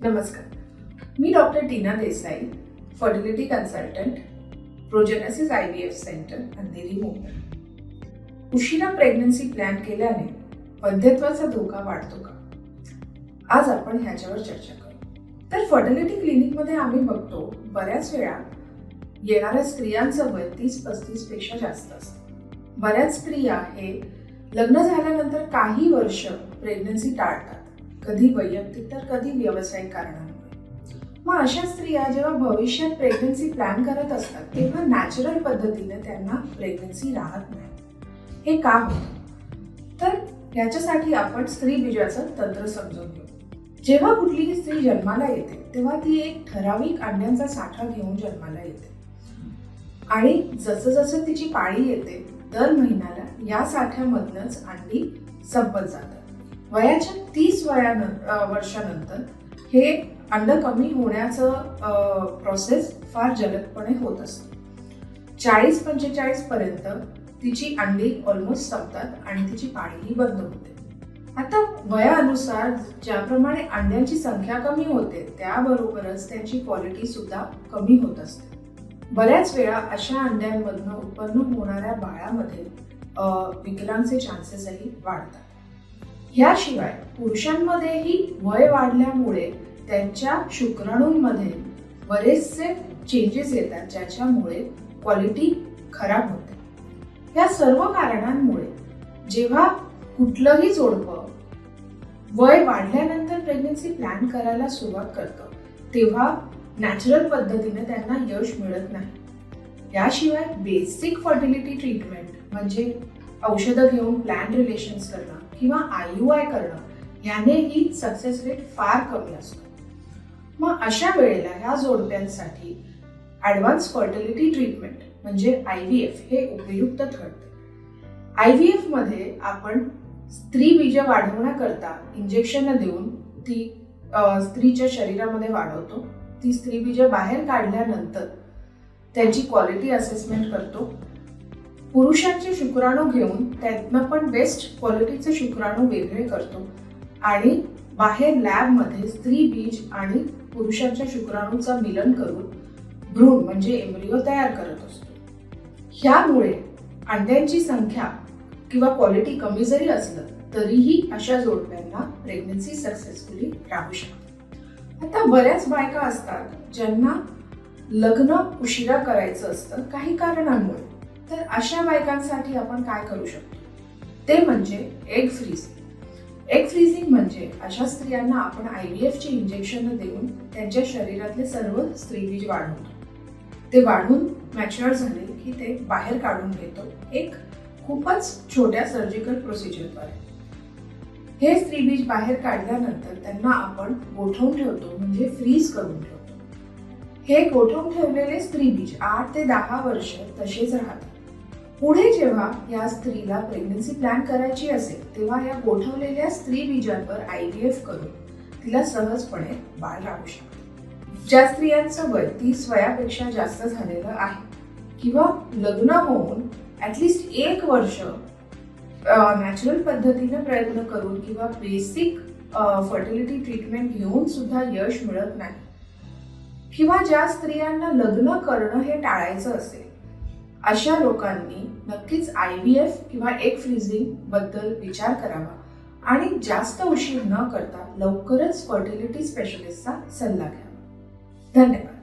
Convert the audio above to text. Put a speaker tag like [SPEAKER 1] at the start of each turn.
[SPEAKER 1] नमस्कार. मी doctor Tina Desai fertility consultant Progenesis I V F centre Andheri Mumbai. उशिरा pregnancy plan केल्याने वंध्यत्वाचा धोका वाढतो का? आज आपण ह्याच्यावर चर्चा करू. तर फर्टिलिटी क्लिनिकमध्ये आम्ही बघतो बऱ्याच वेळा येणाऱ्या स्त्रियांचं वय तीस पस्तीसपेक्षा जास्त असतं. बऱ्याच स्त्रिया हे लग्न झाल्यानंतर काही वर्ष प्रेग्नन्सी टाळतात. कधी वैयक्तिक तर कधी व्यावसायिक कारणांमुळे मग अशा स्त्रिया जेव्हा भविष्यात प्रेग्नन्सी प्लॅन करत असतात तेव्हा नॅचरल पद्धतीने त्यांना प्रेग्नन्सी राहत नाही. हे का होतं? तर याच्यासाठी आपण स्त्री बीजाचं तंत्र समजून घेऊ. जेव्हा कुठलीही स्त्री जन्माला येते तेव्हा ती एक ठराविक अंड्यांचा साठा घेऊन जन्माला येते. आणि जसं जसं तिची पाळी येते दर महिन्याला या साठ्यामधनच अंडी संपत जातात. वयाच्या तीस वयानं वर्षानंतर हे अंड कमी होण्याचं प्रोसेस फार जलदपणे होत असते. चाळीस पंचेचाळीस पर्यंत तिची अंडी ऑलमोस्ट संपतात आणि तिची पाळीही बंद होते. आता वयानुसार ज्याप्रमाणे अंड्यांची संख्या कमी होते त्याबरोबरच त्यांची क्वालिटी सुद्धा कमी होत असते. बऱ्याच वेळा अशा अंड्यांमधनं उत्पन्न होणाऱ्या बाळामध्ये विकलांगचे चान्सेसही वाढतात. ह्याशिवाय पुरुषांमध्येही वय वाढल्यामुळे त्यांच्या शुक्राणूंमध्ये बरेचसे चेंजेस येतात ज्याच्यामुळे क्वालिटी खराब होते. या सर्व कारणांमुळे जेव्हा कुठलंही जोडपं वय वाढल्यानंतर प्रेग्नन्सी प्लॅन करायला सुरुवात करतं तेव्हा नॅचरल पद्धतीने त्यांना यश मिळत नाही. याशिवाय बेसिक फर्टिलिटी ट्रीटमेंट म्हणजे औषधं घेऊन प्लॅन रिलेशन्स करणं किंवा आय यू आय करणं यानेही सक्सेस रेट फार कमी असतो. मग अशा वेळेला ह्या जोडप्यांसाठी ॲडव्हान्स फर्टिलिटी ट्रीटमेंट म्हणजे आय व्ही एफ हे उपयुक्त ठरते. आय व्ही एफमध्ये आपण स्त्री बीज वाढवण्याकरता इंजेक्शन देऊन ती स्त्रीच्या शरीरामध्ये वाढवतो. ती स्त्री बीज बाहेर काढल्यानंतर त्याची क्वालिटी असेसमेंट करतो. पुरुषांचे शुक्राणू घेऊन त्यातनं पण बेस्ट क्वालिटीचे शुक्राणू वेगळे करतो. आणि बाहेर लॅबमध्ये स्त्री बीज आणि पुरुषांच्या शुक्राणूचा मिलन करून भ्रूण म्हणजे एम्ब्रिओ तयार करत असतो. ह्यामुळे अंड्यांची संख्या किंवा क्वालिटी कमी जरी असलं तरीही अशा जोडप्यांना प्रेग्नन्सी सक्सेसफुली राहू शकते. आता बऱ्याच बायका असतात ज्यांना लग्न उशिरा करायचं असतं काही कारणांमुळे. तर अशा बायकांसाठी आपण काय करू शकतो? ते म्हणजे एग फ्रीजिंग एग फ्रीजिंग म्हणजे अशा स्त्रियांना आपण आय व्ही एफची इंजेक्शन देऊन त्यांच्या शरीरातले सर्व स्त्रीबीज वाढवतो. ते वाढून मॅच्युअर झाले की ते बाहेर काढून घेतो एक खूपच छोट्या सर्जिकल प्रोसिजरद्वारे हे स्त्रीबीज बाहेर काढल्यानंतर त्यांना आपण गोठवून ठेवतो म्हणजे फ्रीज करून ठेवतो. हे गोठवून ठेवलेले स्त्रीबीज आठ ते दहा वर्ष तसेच राहतात. पुढे जेव्हा या स्त्रीला प्रेग्नन्सी प्लॅन करायची असेल तेव्हा या गोठवलेल्या स्त्री बीजांवर आय व्ही एफ करून तिला सहजपणे बाळ राहू शकते. ज्या स्त्रियांचं वय तीस वयापेक्षा जास्त झालेलं आहे किंवा लग्न होऊन ॲटलिस्ट एक वर्ष नॅचरल पद्धतीने प्रयत्न करून किंवा बेसिक फर्टिलिटी ट्रीटमेंट घेऊन सुद्धा यश मिळत नाही किंवा ज्या स्त्रियांना लग्न करणं हे टाळायचं असेल अशा लोकांनी नक्कीच आय व्ही एफ किंवा एग फ्रीजिंगबद्दल विचार करावा आणि जास्त उशीर न करता लवकरच फर्टिलिटी स्पेशलिस्टचा सल्ला घ्यावा. धन्यवाद.